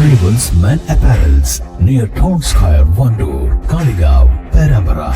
Arrivals Men apparels near Town Square, Wandoor Kalikavu Perambara.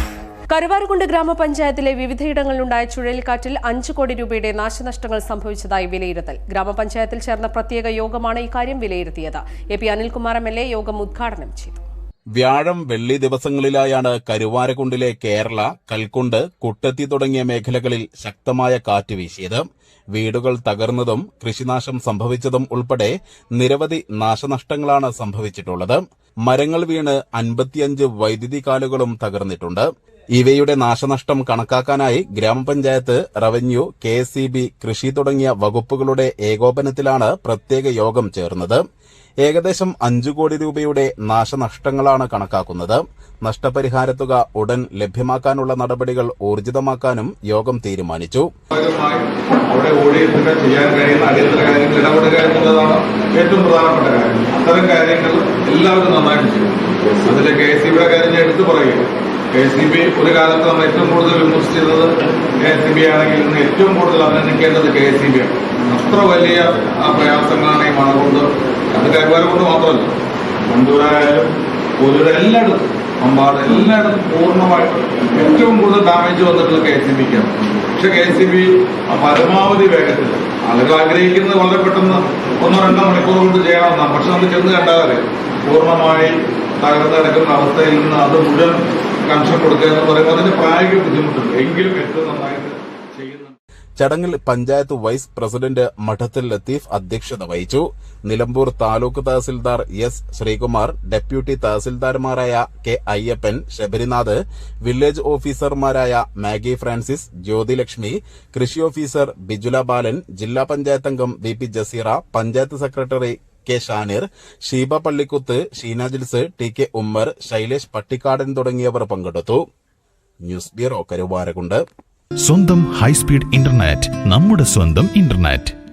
Karuvarakundu ഗ്രാമപഞ്ചായത്തിലെ വിവിധയിടങ്ങളിലുണ്ടായ ചുഴലിക്കാറ്റിൽ അഞ്ച് കോടി രൂപയുടെ നാശനഷ്ടങ്ങൾ സംഭവിച്ചതായി വിലയിരുത്തൽ. ഗ്രാമപഞ്ചായത്തിൽ ചേർന്ന പ്രത്യേക യോഗമാണ് ഇക്കാര്യം വിലയിരുത്തിയത്. A P Anilkumar M L A യോഗം ഉദ്ഘാടനം ചെയ്തു. വ്യാഴം വെള്ളി ദിവസങ്ങളിലായാണ് കരുവാരക്കുണ്ടിലെ കേരള കൽക്കുണ്ട് കുട്ടത്തി തുടങ്ങിയ മേഖലകളിൽ ശക്തമായ കാറ്റ് വീശിയത്. വീടുകൾ തകർന്നതും കൃഷിനാശം സംഭവിച്ചതും ഉൾപ്പെടെ നിരവധി നാശനഷ്ടങ്ങളാണ് സംഭവിച്ചിട്ടുള്ളത്. മരങ്ങൾ വീണ് അൻപത്തിയഞ്ച് വൈദ്യുതി കാലുകളും തകർന്നിട്ടുണ്ട്. ഇവയുടെ നാശനഷ്ടം കണക്കാക്കാനായി ഗ്രാമപഞ്ചായത്ത് റവന്യൂ കെ കൃഷി തുടങ്ങിയ വകുപ്പുകളുടെ ഏകോപനത്തിലാണ് പ്രത്യേക യോഗം ചേർന്നത്. ഏകദേശം അഞ്ചു കോടി രൂപയുടെ നാശനഷ്ടങ്ങളാണ് കണക്കാക്കുന്നത്. നഷ്ടപരിഹാരത്തുക ഉടൻ ലഭ്യമാക്കാനുള്ള നടപടികൾ ഊർജിതമാക്കാനും യോഗം തീരുമാനിച്ചു. അവിടെ ചെയ്യാൻ കഴിയുന്ന ഏറ്റവും പ്രധാനപ്പെട്ട അത്തരം കാര്യങ്ങൾ എല്ലാവരും നന്നായിട്ട് ചെയ്യും. അതിൽ കെ എസ് സിബിയുടെ കാര്യം ഞാൻ എടുത്തു പറയുക കെ സി ബി ഒരു കാലത്ത് നമ്മൾ ഏറ്റവും കൂടുതൽ വിമർശിച്ചത് കെ എസ് ബി ആണെങ്കിൽ ഇന്ന് ഏറ്റവും കൂടുതൽ അഭിനന്ദിക്കേണ്ടത് കെ എസ് ബി ആണ്. അത്ര വലിയ പ്രയാസങ്ങളാണ് ഈ മഴ കൊണ്ട് അത് കരുവാരം കൊണ്ട് മാത്രമല്ല മണ്ടൂരായാലും പോലൂർ എല്ലായിടത്തും അമ്പാട് എല്ലായിടത്തും പൂർണമായിട്ട് ഏറ്റവും കൂടുതൽ ഡാമേജ് വന്നിട്ടുള്ള കെ എസ് സി ബിക്കാണ് പക്ഷെ കെ എസ് സി ബി പരമാവധി വേഗത്തിൽ ആളുകൾ ആഗ്രഹിക്കുന്നത് വളരെ പെട്ടെന്ന് ഒന്നോ രണ്ടോ മണിക്കൂർ കൊണ്ട് ചെയ്യണമെന്നാണ് പക്ഷെ നമ്മൾ ചെന്ന് കണ്ടാൽ പൂർണമായി തകർന്നെടുക്കുന്ന അവസ്ഥയിൽ നിന്ന് അത് മുഴുവൻ കൺഷൻ കൊടുക്കുക എന്ന് പറയുമ്പോൾ അതിന്റെ പ്രായോഗിക ബുദ്ധിമുട്ടുണ്ട്. എങ്കിലും ഏറ്റവും നന്നായിട്ട് ചടങ്ങിൽ പഞ്ചായത്ത് വൈസ് പ്രസിഡന്റ് മഠത്തിൽ ലത്തീഫ് അധ്യക്ഷത വഹിച്ചു. നിലമ്പൂർ താലൂക്ക് തഹസിൽദാർ എസ് ശ്രീകുമാർ ഡെപ്യൂട്ടി തഹസിൽദാർമാരായ കെ അയ്യപ്പൻ ശബരിനാഥ് വില്ലേജ് ഓഫീസർമാരായ മാഗി ഫ്രാൻസിസ് ജ്യോതിലക്ഷ്മി കൃഷി ഓഫീസർ ബിജുല ബാലൻ ജില്ലാ പഞ്ചായത്ത് അംഗം V P Jaseera panchayat secretary K Shanir Sheeba Pallikkuth Sheena Jils T K Ummer Shailesh Pattikkadan തുടങ്ങിയവർ പങ്കെടുത്തു. News bureau Karuvarakundu. സ്വന്തം ഹൈസ്പീഡ് ഇന്റർനെറ്റ് നമ്മുടെ സ്വന്തം ഇന്റർനെറ്റ്.